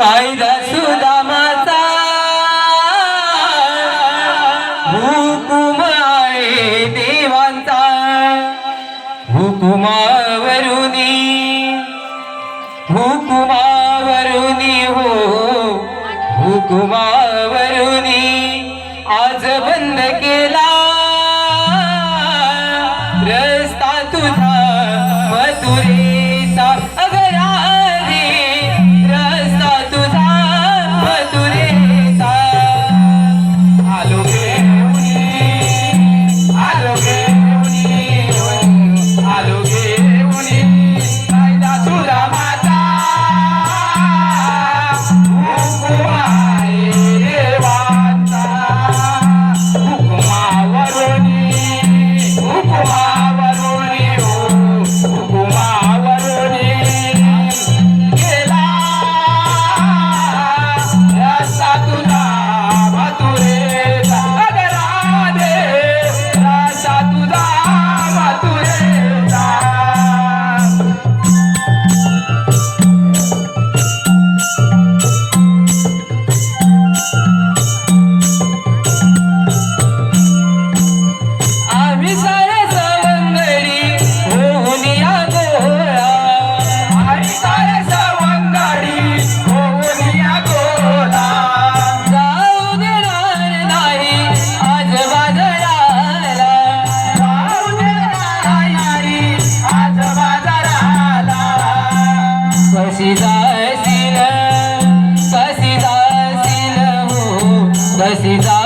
कायदा सुदामाचा. हुकुम आहे देवांचा. हुकुमावरुनी. हुकुमावरुनी हो. हुकुमावरुनी आज बंद केला. रस्ता तुझा कसिदासिन कसिदासिन हो कसिदा